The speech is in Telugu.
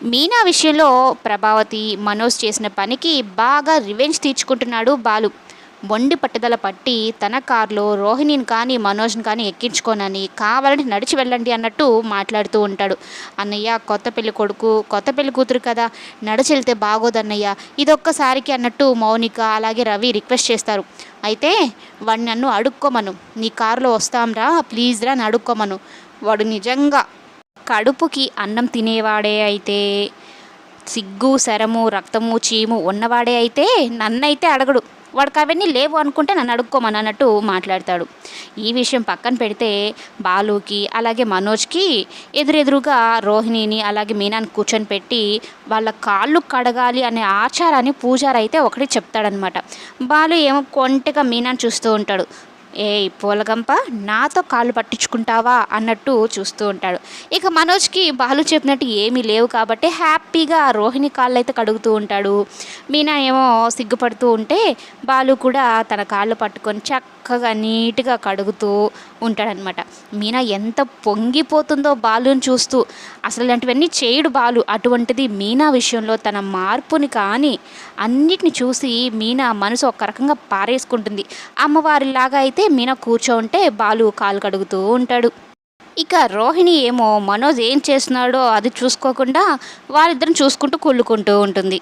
మీనా విషయంలో ప్రభావతి మనోజ్ చేసిన పనికి బాగా రివెంజ్ తీర్చుకుంటున్నాడు బాలు. మొండి పట్టుదల పట్టి తన కారులో రోహిణిని కానీ మనోజ్ని కానీ ఎక్కించుకోనని కావాలని నడిచి వెళ్ళండి అన్నట్టు మాట్లాడుతూ ఉంటాడు. అన్నయ్య కొత్త పెళ్ళి కొడుకు కొత్త పెళ్ళి కూతురు కదా నడిచి వెళ్తే బాగోదన్నయ్య ఇదొక్కసారికి అన్నట్టు మౌనిక అలాగే రవి రిక్వెస్ట్ చేస్తారు. అయితే వాడిని నన్ను అడుక్కోమను. నీ కారులో వస్తాంరా ప్లీజ్ రా అని అడుక్కోమను. వాడు నిజంగా కడుపుకి అన్నం తినేవాడే అయితే సిగ్గు శరము రక్తము చీము ఉన్నవాడే అయితే నన్నైతే అడగడు. వాడికి అవన్నీ లేవు అనుకుంటే నన్ను అడుక్కోమని అన్నట్టు మాట్లాడతాడు. ఈ విషయం పక్కన పెడితే బాలుకి అలాగే మనోజ్కి ఎదురెదురుగా రోహిణిని అలాగే మీనాన్ని కూర్చొని పెట్టి వాళ్ళ కాళ్ళు కడగాలి అనే ఆచారాన్ని పూజారి అయితే ఒకటి చెప్తాడనమాట బాలు ఏమో కొంటగా మీనాన్ని చూస్తూ ఉంటాడు. ఏ పూలగంప నాతో కాళ్ళు పట్టించుకుంటావా అన్నట్టు చూస్తూ ఉంటాడు. ఇక మనోజ్కి బాలు చెప్పినట్టు ఏమీ లేవు కాబట్టి హ్యాపీగా రోహిణి కాళ్ళు అయితే కడుగుతూ ఉంటాడు. మీనా ఏమో సిగ్గుపడుతూ ఉంటే బాలు కూడా తన కాళ్ళు పట్టుకొని చక్క చక్కగా నీట్గా కడుగుతూ ఉంటాడనమాట మీనా ఎంత పొంగిపోతుందో బాలుని చూస్తూ. అసలు ఇలాంటివన్నీ చేయడు బాలు. అటువంటిది మీనా విషయంలో తన మార్పుని కానీ అన్నిటిని చూసి మీనా మనసు ఒక రకంగా పారేసుకుంటుంది. అమ్మవారిలాగా అయితే మీనా కూర్చో ఉంటే బాలు కాలు కడుగుతూ ఉంటాడు. ఇక రోహిణి ఏమో మనోజ్ ఏం చేస్తున్నాడో అది చూసుకోకుండా వాళ్ళిద్దరిని చూసుకుంటూ కుళ్ళుకుంటూ ఉంటుంది.